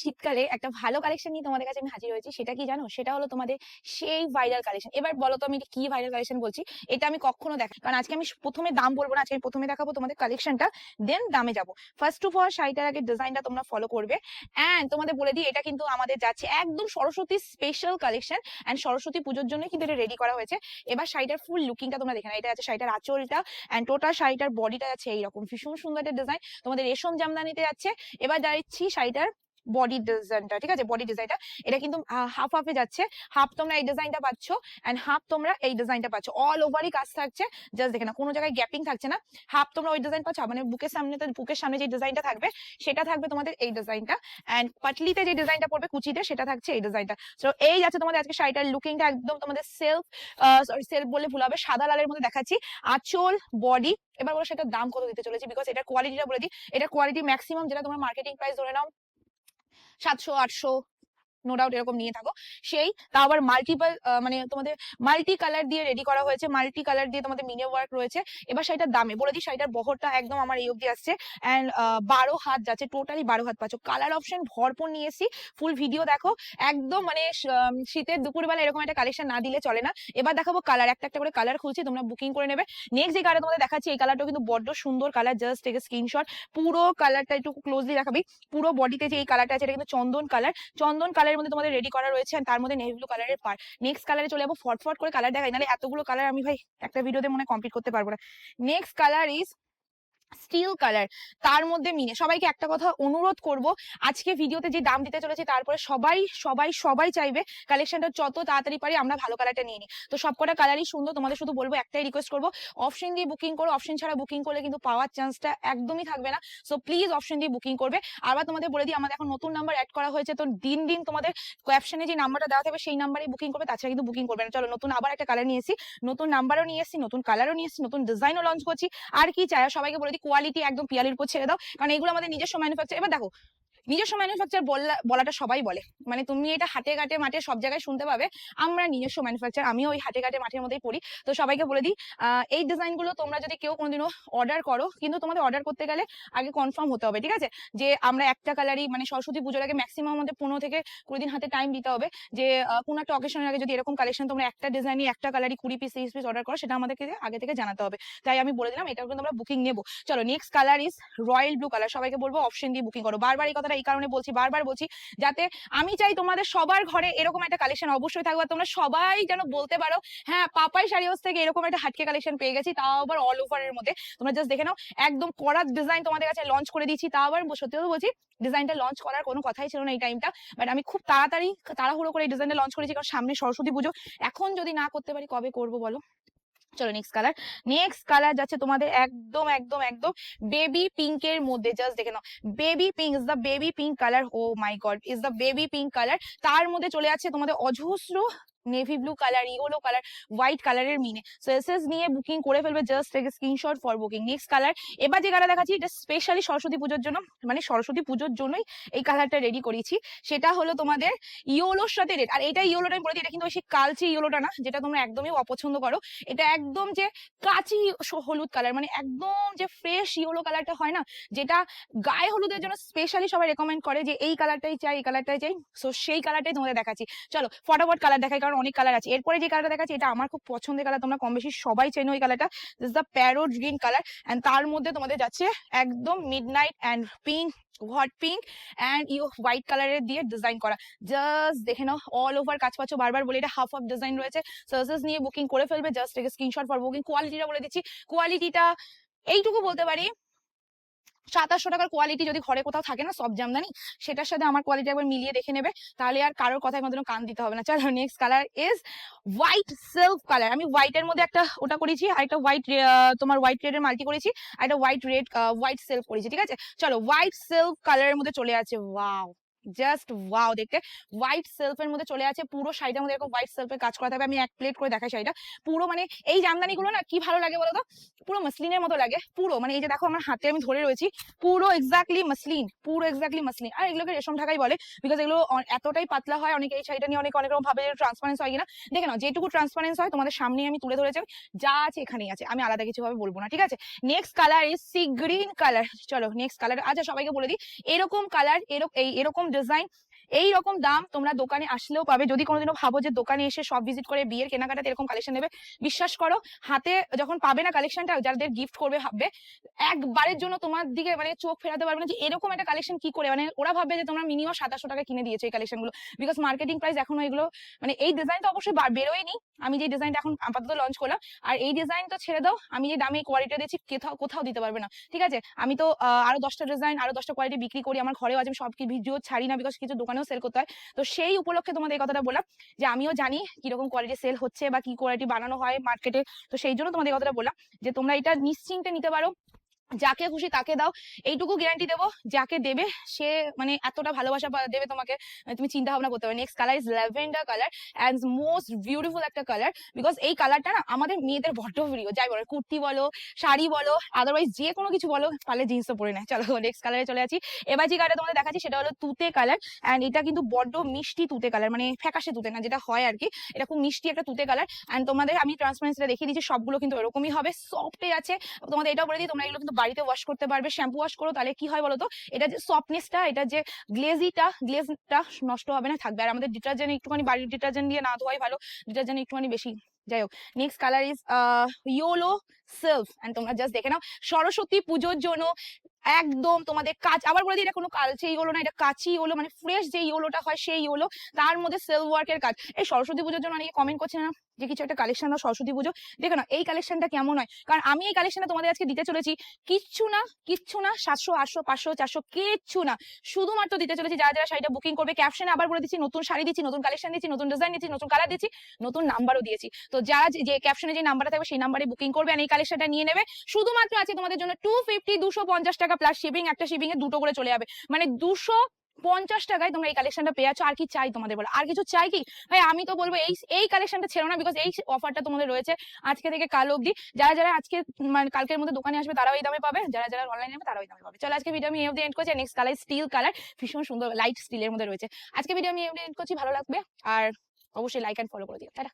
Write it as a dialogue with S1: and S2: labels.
S1: শীতকালে একটা ভালো কালেকশন নিয়ে তোমাদের কাছে আমি হাজির হয়েছি। সেটা কি জানো? সেটা হলো তোমাদের সেই ভাইরাল কালেকশন এবার বলো তো আমি কি ভাইরাল কালেকশন বলছি? এটা আমি কখনো দেখাই কারণ আজকে আমি প্রথমে দাম বলব না, আজকে আমি প্রথমে দেখাবো তোমাদের কালেকশনটা দেন দামে যাব। ফার্স্ট অফ অল শাড়িটার আগে ডিজাইনটা তোমরা ফলো করবে। অ্যান্ড তোমাদের বলে দিই, এটা কিন্তু আমাদের যাচ্ছে একদম Saraswati special collection and Saraswati পুজোর জন্য কিন্তু এটা রেডি করা হয়েছে। এবার শাড়িটার ফুল লুকিংটা তোমরা দেখে না এটা আছে শাড়িটার আঁচলটা অ্যান্ড টোটাল শাড়িটার বডিটা যাচ্ছে এইরকম। ভীষণ সুন্দর একটা ডিজাইন তোমাদের রেশম জামদানিতে যাচ্ছে। এবার যাচ্ছি শাড়িটার বডি ডিজাইনটা ঠিক আছে? বডি ডিজাইনটা এটা কিন্তু হাফ হাফে যাচ্ছে। হাফ তোমরা এই ডিজাইনটা পাচ্ছ এন্ড হাফ তোমরা এই ডিজাইনটা পাচ্ছ। অল ওভারই কাজ থাকছে। জাস্ট দেখে না কোনো জায়গায় গ্যাপিং থাকছে না। হাফ তোমরা ওই ডিজাইন পাচ্ছ। মানে বুকের সামনে বুকের সামনে যে ডিজাইনটা থাকবে, সেটা থাকবে তোমাদের এই ডিজাইনটা এন্ড পাটলিতে যে ডিজাইনটা পড়বে, কুচিতে, সেটা থাকছে এই ডিজাইনটা তো এই যাচ্ছে তোমাদের আজকে শাড়িটার লুকিংটা একদম তোমাদের সেলফ সরি সেলফ বলে ভুল হবে, সাদা লালের মধ্যে দেখাচ্ছি। আঁচল বডি এবার বলো সেটার দাম কত দিতে চলেছে? বিকজ এটার কোয়ালিটিটা বলে দিই। এটা কোয়ালিটি ম্যাক্সিমাম যেটা তোমার মার্কেটিং প্রাইস ধরে নাও সাতশো আটশো নো ডাউট এরকম নিয়ে থাকো। সেই তা আবার মাল্টিপল মানে তোমাদের মাল্টি কালার দিয়ে রেডি করা হয়েছে মাল্টি কালার দিয়ে তোমাদের মিনে ওয়ার্ক রয়েছে। এবার শাড়িটার দামে, বলে দিই, শাড়িটার বহরটা একদম আমার এই অবধি আসছে। অ্যান্ড বারো হাত যাচ্ছে টোটালি বারো হাত পাচ্ছ। কালার অপশন ভরপুর নিয়ে এসি ফুল ভিডিও দেখো। একদম মানে শীতের দুপুরবেলা এরকম একটা কালেকশন না দিলে চলে না। এবার দেখাবো কালার একটা একটা করে কালার খুলছি, তোমরা বুকিং করে নেবে। নেক্সট যে কালার তোমাদের দেখাচ্ছি, এই কালারটা কিন্তু বড্ড সুন্দর কালার জাস্ট টেক স্ক্রিনশট পুরো কালারটা একটু ক্লোজলি দেখাবি। পুরো বডিতে যে এই কালারটা আছে, এটা কিন্তু চন্দন কালার চন্দন কালারের মধ্যে তোমাদের রেডি করা রয়েছে তার মধ্যে নেভি ব্লু কালারের পার নেক্সট কালারে চলে যাব, ফটফট করে কালার দেখাই, নাহলে এতগুলো কালার আমি ভাই একটা ভিডিওতে মনে কমপ্লিট করতে পারব না। Next colour is steel colour তার মধ্যে মিনে সবাইকে একটা কথা অনুরোধ করব, আজকে ভিডিওতে যে দাম দিতে চলেছে, তারপরে সবাই সবাই সবাই চাইবে কালেকশনটা যত তাড়াতাড়ি পারি আমরা ভালো কালারটা নিয়ে নিই। তো সবকটা কালারই সুন্দর, তোমাদের শুধু বলব একটাই রিকোয়েস্ট করব অপশন দিয়ে বুকিং করো অপশন ছাড়া বুকিং করলে কিন্তু পাওয়ার চান্সটা একদমই থাকবে না। সো প্লিজ অপশন দিয়ে বুকিং করবে। আবার তোমাদের বলে দিই, আমাদের এখন নতুন নাম্বার অ্যাড করা হয়েছে, তো দিন দিন তোমাদের ক্যাপশনে যে নাম্বারটা দেওয়া থাকবে, সেই নাম্বারে বুকিং করবে, তাছাড়া কিন্তু বুকিং করবে না। চলো, নতুন আবার একটা কালার নিয়ে এসেছি, নতুন নাম্বারও নিয়ে এসেছি, নতুন কালারও নিয়ে এসেছি, নতুন ডিজাইনও লঞ্চ করছি। আর কি চাই? সবাইকে বলে দিই কোয়ালিটি একদম পিয়ালির উপর ছেড়ে দাও। কারণ এগুলো আমাদের নিজস্ব ম্যানুফ্যাকচার এবার দেখো নিজস্ব ম্যানুফ্যাকচার বলাটা সবাই বলে। মানে তুমি এটা হাটে ঘাটে মাঠে সব জায়গায় শুনতে পাবে, আমরা নিজস্ব ম্যানুফ্যাকচার আমিও ওই হাটে ঘাটে মাঠের মধ্যেই পড়ি। তো সবাইকে বলে দিই এই ডিজাইনগুলো তোমরা যদি কেউ কোনোদিনও অর্ডার করো, কিন্তু তোমাদের অর্ডার করতে গেলে আগে কনফার্ম হতে হবে, ঠিক আছে? যে আমরা একটা কালারই মানে সরস্বতী পুজোর আগে ম্যাক্সিমাম আমাদের পনেরো থেকে কুড়ি দিন হাতে টাইম দিতে হবে। যে কোনো একটা অকেশনের আগে যদি এরকম কালেকশন তোমরা একটা ডিজাইনই একটা কালারই কুড়ি পিস তিরিশ পিস অর্ডার করো, সেটা আমাদেরকে আগে থেকে জানাতে হবে। তাই আমি বলে দিলাম এটা কিন্তু আমরা বুকিং নেব। চলো next colour is royal blue colour সবাইকে বলব অপশন দিয়ে বুকিং করো। বারবার এই কথাটা এই কারণে বলছি, বারবার বলছি যাতে আমি চাই তোমাদের সবার ঘরে এরকম একটা কালেকশন অবশ্যই থাকবে তোমরা সবাই যেন বলতে পারো হ্যাঁ পাপাই শাড়ি হাউস থেকে এরকম একটা হাটকে কালেকশন পেয়ে গেছি, তাও আবার অল ওভার এর মধ্যে। তোমরা জাস্ট দেখে নাও, একদম কড়া ডিজাইন তোমাদের কাছে লঞ্চ করে দিচ্ছি তাও আবার সত্যি কথা বলছি ডিজাইনটা লঞ্চ করার কোনো কথাই ছিল না এই টাইমটা বাট আমি খুব তাড়াতাড়ি, তাড়াহুড়ো করে এই ডিজাইনটা লঞ্চ করেছি, কারণ সামনে সরস্বতী পুজো, এখন যদি না করতে পারি কবে করব বলো? চলো নেক্সট কালার নেক্সট কালার যাচ্ছে তোমাদের একদম একদম একদম বেবি পিঙ্ক এর মধ্যে জাস্ট দেখে নাও। Baby pink is the baby pink colour oh my god is the baby pink colour তার মধ্যে চলে যাচ্ছে তোমাদের অজস্র navy blue colour yellow colour white কালারের মিনে সো এসএস নিয়ে বুকিং করে ফেলবে just take screenshot for booking next colour এবার যে কালার দেখাচ্ছি, এটা স্পেশালি সরস্বতী পুজোর জন্য মানে সরস্বতী পুজোর জন্যই এই কালারটা রেডি করেছি। সেটা হলো তোমাদের ইয়োলোর সাথে রেড আর এটা ইয়োলোটা আমি বলে এটা কিন্তু সেই কালচে ইয়োলোটা না, যেটা তোমরা একদমই অপছন্দ করো। এটা একদম যে কাঁচি হলুদ কালার মানে একদম যে ফ্রেশ ইয়েলো কালারটা হয় না, যেটা গায়ে হলুদের জন্য স্পেশালি সবাই রেকমেন্ড করে যে এই কালারটাই চাই, এই কালারটাই চাই। সো সেই কালারটাই তোমাদের দেখাচ্ছি। চলো, ফটাফট কালার দেখাই, কারণ অনেক কালার আছে। এরপরে যে কালারটা দেখাচ্ছি, এটা আমার খুব পছন্দের কালার তোমরা কম বেশি সবাই চেনো এই কালারটা this the parrot green colour and তার মধ্যে তোমাদের যাচ্ছে একদম midnight and pink hot pink and you white কালারের দিয়ে ডিজাইন করা। জাস্ট দেখে নাও অল ওভার কাজ পাচ্ছ। বারবার বলে, এটা হাফ অফ ডিজাইন রয়েছে। সার্সেস নিয়ে বুকিং করে ফেলবে জাস্ট স্ক্রিনশট ফর বুকিং কোয়ালিটিটা বলে দিচ্ছি কোয়ালিটিটা এইটুকু বলতে পারি সাতাশশো টাকার কোয়ালিটি যদি ঘরে কোথাও থাকে না, সব জামদানি, সেটার সাথে আমার কোয়ালিটি একবার মিলিয়ে দেখে নেবে, তাহলে আর কারোর কথায় কোনো কান দিতে হবে না। চলো next colour is white silk colour আমি হোয়াইটের মধ্যে একটা ওটা করেছি, আর একটা হোয়াইট তোমার হোয়াইট রেডের মাল্টি করেছি, আর একটা হোয়াইট রেড হোয়াইট সিল্ক করেছি, ঠিক আছে? চলো হোয়াইট সিল্ক কালারের মধ্যে চলে আছে ওয়াও জাস্ট ওয়াও দেখতে। হোয়াইট সেলফের মধ্যে চলে আছে, পুরো শাড়িটার মধ্যে এরকম হোয়াইট সেলফের কাজ করা থাকবে। আমি এক প্লেট করে দেখাই শাড়িটা। পুরো মানে এই জামদানিগুলো না কি ভালো লাগে বলতো? পুরো মসলিনের মতো লাগে, পুরো। মানে এই যে দেখো আমার হাতে আমি ধরে রয়েছি, পুরো এক্স্যাক্টলি মসলিন পুরো এক্স্যাক্টলি মসলিন আর এগুলোকে রেশম ঢাকাই বলে বিকজ এগুলো এতটাই পাতলা হয়, অনেকে এই শাড়িটা নিয়ে অনেক অনেক রকম ভাবে ট্রান্সপারেন্স হয় কিনা। দেখে নাও, যেটুকু ট্রান্সপারেন্স হয় তোমাদের সামনে আমি তুলে ধরেছি যা আছে এখানেই আছে। আমি আলাদা কিছু ভাবে বলব না, ঠিক আছে? Next colour is sea green colour চলো নেক্সট কালার আচ্ছা সবাইকে বলে দিই, এরকম কালার এরকম এই এরকম ডিজাইন এই রকম দাম তোমরা দোকানে আসলেও পাবে। যদি কোনোদিনও ভাবো যে দোকানে এসে সব ভিজিট করে বিয়ের কেনাকাটাতে এরকম কালেকশন নেবে, বিশ্বাস করো, হাতে যখন পাবে না কালেকশনটা যাদের গিফট করবে, ভাববে, একবারের জন্য তোমার দিকে মানে চোখ ফেরাতে পারবে না যে এরকম একটা কালেকশন কি করে? মানে ওরা ভাববে যে তোমরা মিনিমাম সাতাশশো টাকা কিনে দিয়েছ এই কালেকশনগুলো। বিকজ মার্কেটিং প্রাইস এখনও এগুলো মানে এই ডিজাইন তো অবশ্যই বার- বেরোয়নি। আমি যে ডিজাইনটা এখন আপাতত লঞ্চ করলাম, আর এই ডিজাইন তো ছেড়ে দাও, আমি যে দামে কোয়ালিটি দিচ্ছি কোথাও কোথাও দিতে পারবে না। ঠিক আছে? আমি তো আরও দশটা ডিজাইন আরও দশটা কোয়ালিটি বিক্রি করি, আমার ঘরেও আছে, আমি সব ভিডিও ছাড়ি না বিকজ কিছু দোকানেও সেল করতে হয়। তো সেই উপলক্ষে তোমাদের এই কথাটা বললাম যে আমিও জানি কীরকম কোয়ালিটি সেল হচ্ছে বা কি কোয়ালিটি বানানো হয় মার্কেটে তো সেই জন্য তোমাদের কথাটা বললাম যে তোমরা এটা নিশ্চিন্তে নিতে পারো। যাকে খুশি তাকে দাও। এইটুকু গ্যারান্টি দেবো, যাকে দেবে সে মানে এতটা ভালোবাসা দেবে তোমাকে মানে তুমি চিন্তা ভাবনা করতে পারবে next colour is lavender colour and most beautiful একটা কালার বিকজ এই কালারটা না আমাদের মেয়েদের বড্ড প্রিয়। যাই বলো, কুর্তি বলো, শাড়ি বলো আদারওয়াইজ যে কোনো কিছু বলো, পারলে জিন্সও পরে নেয়। চলো নেক্সট কালারে চলে আছি এবার যে কালারটা তোমাদের দেখাচ্ছি সেটা হলো তুতে কালার অ্যান্ড এটা কিন্তু বড্ড মিষ্টি তুতে কালার মানে ফ্যাকাশে তুতে না, যেটা হয় আর কি এটা খুব মিষ্টি একটা তুতে কালার অ্যান্ড তোমাদের আমি ট্রান্সপারেন্সিটা দেখিয়ে দিচ্ছি, সবগুলো কিন্তু এরকমই হবে সফটে আছে। তোমাদের এটাও বলে দিই, তোমরা এগুলো কিন্তু বাড়িতে ওয়াশ করতে পারবে শ্যাম্পু ওয়াশ করো, তাহলে কি হয় বলতো? এটা যে সফটনেসটা এটা যে গ্লেজিটা গ্লেজটা নষ্ট হবে না, থাকবে। আর আমাদের ডিটারজেন্ট একটুখানি বাড়ির ডিটারজেন্ট দিয়ে না ধোয়াই ভালো ডিটারজেন্ট একটুখানি বেশি। যাই হোক next colour is yellow self and তোমরা জাস্ট দেখে নাও। সরস্বতী পুজোর জন্য একদম তোমাদের কাজ আবার বলে দিই, এটা কোনো কালচে ইয়োলো না, এটা কাচি ইয়োলো মানে ফ্রেশ যে ইয়োলোটা হয়, সেই ইয়োলো তার মধ্যে সেলফ ওয়ার্কের কাজ। এই সরস্বতী পুজোর জন্য অনেকে কমেন্ট করছে না যে কিছু একটা কালেকশন দাও সরস্বতী পুজো, দেখো না এই কালেকশনটা কেমন হয়? কারণ আমি এই কালেকশনটা তোমাদের আজকে দিতে চলেছি, কিচ্ছু না কিচ্ছু না, সাতশো, আটশো, পাঁচশো, চারশো, কিচ্ছু না। শুধুমাত্র দিতে চলেছি যারা যারা শাড়িটা বুকিং করবে ক্যাপশনে আবার বলে দিচ্ছি, নতুন শাড়ি দিচ্ছি, নতুন কালেকশন দিচ্ছি, নতুন ডিজাইন দিচ্ছি, নতুন কালার দিচ্ছি, নতুন নাম্বারও দিয়েছি। তো যারা যে- যে ক্যাপশনে যে নাম্বারটা থাকবে, সেই নাম্বারে বুকিং করবে আর এই কালেকশনটা নিয়ে নেবে। শুধুমাত্র আছে তোমাদের জন্য টু ফিফটি দুশো পঞ্চাশ টাকা প্লাস শিপিং একটা শিপিং এ দুটো করে চলে যাবে। মানে দুশো পঞ্চাশ টাকায় তোমরা এই কালেকশনটা পেয়ে যাচ্ছ। আর কি চাই তোমাদের বলো? আর কিছু চাই কি? ভাই, আমি তো বলব, এই এই কালেকশনটা ছেড়ো না বিকজ এই অফারটা তোমাদের রয়েছে আজকে থেকে কাল অবধি। যারা যারা আজকে মানে কালকের মধ্যে দোকানে আসবে, তারাও এই দামে পাবে। যারা যারা অনলাইনে নেবে, তারাও এই দামে পাবে। চলো, আজকে ভিডিও আমি এই অবধি এন্ড করছি। নেক্সট কালার স্টিল কালার ভীষণ সুন্দর লাইট স্টিলের মধ্যে রয়েছে। আজকে ভিডিও আমি এই অবধি এন্ড করছি। ভালো লাগবে। আর অবশ্যই লাইক অ্যান্ড ফলো করে দিও। টাটা।